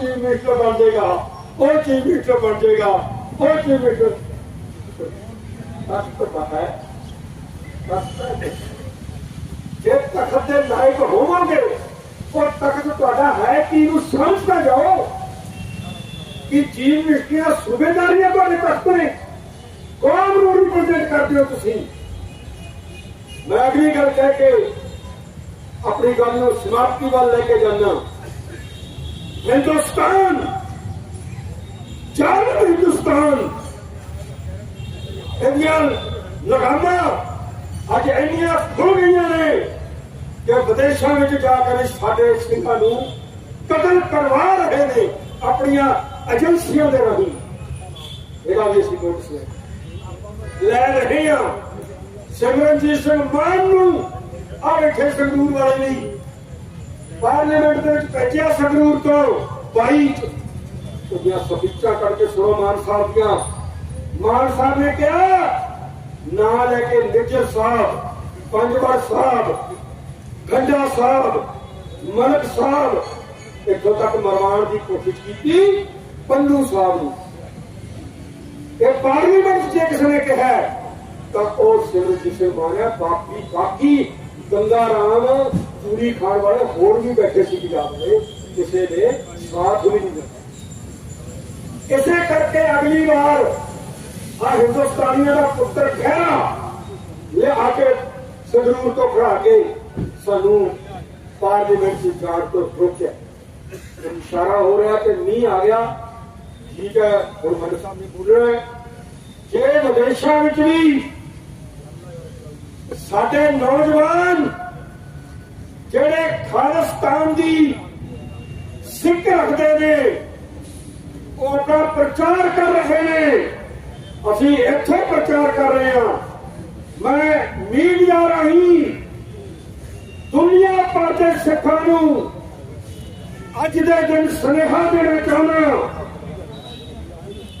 Chief minister ਬਣ ਜਾਏਗਾ? ਉਹ ਚੀਫ ਮਿਨਿਸਟਰ ਬਣ ਜਾਏਗਾ? ਉਹ ਚੀਫ ਮਿਨਿਸਟਰ ਸੱਤ ਹੈ ਜੇ ਤਖਤ ਦੇ ਲਾਇਕ ਹੋਵੋਗੇ, ਉਹ ਤਖਤ ਤੁਹਾਡਾ ਹੈ ਕਿ ਨੂੰ ਸਮਝ ਜਾਓ। ਕਿ ਚੀਫ ਮਿਨਿਸਟਰ ਸੂਬੇਦਾਰੀਆਂ ਤੁਹਾਡੇ ਤਖਤ ਨੇ? ਕੌਮ ਨੂੰ ਰਿਪਰੈਜ਼ੈਂਟ ਕਰਦੇ ਹੋ ਤੁਸੀਂ? ਮੈਂ ਅਗਲੀ ਗੱਲ ਕਹਿ ਕੇ ਆਪਣੀ ਗੱਲ ਨੂੰ ਸਮਾਪਤੀ ਵੱਲ ਲੈ ਕੇ ਜਾਣਾ ਹਿੰਦੁਸਤਾਨ ਜਾਨ ਹਿੰਦੁਸਤਾਨ ਇਹਦੀਆਂ ਲਗਾਮਾਂ ਅੱਜ ਇੰਨੀਆਂ ਖੁੱਲ ਗਈਆਂ ਨੇ ਕਿ ਵਿਦੇਸ਼ਾਂ ਵਿੱਚ ਜਾ ਕੇ ਸਾਡੇ ਸਿੰਘਾਂ ਨੂੰ ਕਤਲ ਕਰਵਾ ਰਹੇ ਨੇ ਆਪਣੀਆਂ ਏਜੰਸੀਆਂ ਦੇ ਰਾਹੀਂ ਇਹਦਾ ਵੀ ਅਸੀਂ ਨੋਟਿਸ ਲੈ ਲੈ ਰਹੇ ਹਾਂ ਸਿਮਰਨਜੀਤ ਸਿੰਘ ਮਾਨ ਨੂੰ ਆ ਬੈਠੇ ਸੰਗਰੂਰ ਵਾਲੇ ਨਹੀਂ ਪਾਰਲੀਮੈਂਟ ਦੇ ਵਿੱਚ ਭੇਜਿਆ ਸੰਗਰੂਰ ਤੋਂ। 22 ਉਹਦੀਆਂ ਸਪੀਚਾਂ ਕਰਕੇ ਸੁਣੋ ਮਾਨ ਸਾਹਿਬ ਦੀਆਂ। ਮਾਨ ਸਾਹਿਬ ਨੇ ਕਿਹਾ, ਨਾ ਲੈ ਕੇ ਨਿੱਜਰ ਸਾਹਿਬ ਪੰਜਵਾਰ ਸਾਹਿਬ ਗੰਡਾ ਸਾਹਿਬ, ਮਲਕ ਸਾਹਿਬ। ਇੱਥੋਂ ਤੱਕ ਮਰਵਾਉਣ ਦੀ ਕੋਸ਼ਿਸ਼ ਕੀਤੀ ਪੰਨੂ ਸਾਹਿਬ ਨੂੰ। ਇਹ ਪਾਰਲੀਮੈਂਟ ਜੇ ਕਿਸੇ ਨੇ ਕਿਹਾ ਤਾਂ ਉਹ ਸਿਮਰਜੀਤ ਸਿੰਘ ਮਾਨਿਆ ਬਾਕੀ ਬਾਕੀ ਗੰਗਾ ਰਾਮ ਪੂਰੀ ਖਾਣ ਵਾਲੇ ਹੋਰ ਵੀ ਬੈਠੇ ਸੀ ਪੰਜਾਬ ਦੇ, ਕਿਸੇ ਨੇ ਸਾਥ ਵੀ ਨਹੀਂ ਦਿੱਤਾ। ਇਸੇ ਕਰਕੇ ਅਗਲੀ ਵਾਰ ਆ ਹਿੰਦੁਸਤਾਨੀਆਂ ਦਾ ਪੁੱਤਰ ਖਹਿਰਾ ਇਹ ਕੇ ਸੰਗਰੂਰ ਤੋਂ ਖੜਾ ਕੇ ਸਾਨੂੰ ਪਾਰਲੀਮੈਂਟ ਦੀ ਜਾਣ ਤੋਂ ਰੋਕਿਆ। ਇਸ਼ਾਰਾ ਹੋ ਰਿਹਾ ਕਿ ਨਹੀਂ ਆ ਗਿਆ। ਠੀਕ ਹੈ, ਹੁਣ ਮਨ ਸਾਹਿਬ ਨੇ ਬੋਲਣਾ ਹੈ। ਜੇ ਵਿਦੇਸ਼ਾਂ ਵਿੱਚ ਵੀ ਸਾਡੇ ਨੌਜਵਾਨ ਜਿਹੜੇ ਖਾਲਿਸਤਾਨ ਦੀ ਸਿੱਖ ਰੱਖਦੇ ਨੇ ਉਹਦਾ ਪ੍ਰਚਾਰ ਕਰ ਰਹੇ ਨੇ। ਅਸੀਂ ਇੱਥੇ ਪ੍ਰਚਾਰ ਕਰ ਰਹੇ ਹਾਂ। ਮੈਂ ਮੀਡੀਆ ਰਾਹੀਂ ਦੁਨੀਆ ਭਰ ਦੇ ਸਿੱਖਾਂ ਨੂੰ ਅੱਜ ਦੇ ਦਿਨ ਸੁਨੇਹਾ ਦੇਣਾ ਚਾਹੁੰਦਾ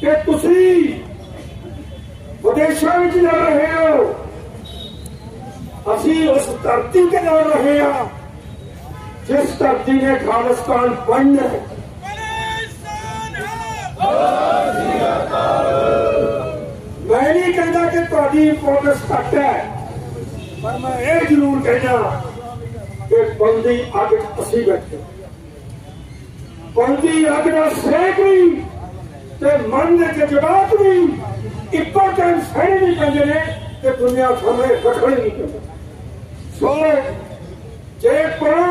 ਕਿ ਤੁਸੀਂ ਵਿਦੇਸ਼ਾਂ ਵਿੱਚ ਜਾ ਰਹੇ ਹੋ। ਅਸੀਂ ਉਸ ਧਰਤੀ ਤੇ ਜਾ ਰਹੇ ਹਾਂ। ਜਿਸ ਧਰਤੀ ਨੇ ਖਾਲਿਸਤਾਨ ਬਣਨਾ ਹੈ। ਮੈਂ ਨਹੀਂ ਕਹਿੰਦਾ ਕਿ ਤੁਹਾਡੀ ਇੰਪੋਰਟੈਂਸ ਘੱਟ ਹੈ ਪਰ ਮੈਂ ਇਹ ਜ਼ਰੂਰ ਕਹਿੰਦਾ ਕਿ ਬੰਦੀ ਅੱਗ 'ਚ ਅਸੀਂ ਬੈਠੇ ਬੰਦੀ ਅੱਗ ਦਾ ਸੇਕ ਵੀ ਤੇ ਮਨ ਦੇ ਜਜ਼ਬਾਤ ਵੀ ਇੱਕੋ ਟਾਈਮ ਸਹਿਣੇ ਨਹੀਂ ਪੈਂਦੇ ਨੇ ਤੇ ਦੁਨੀਆ ਸਾਹਮਣੇ ਰੱਖਣੇ ਨਹੀਂ ਪੈਂਦੇ ਸੋ ਜੇ ਕੌਮ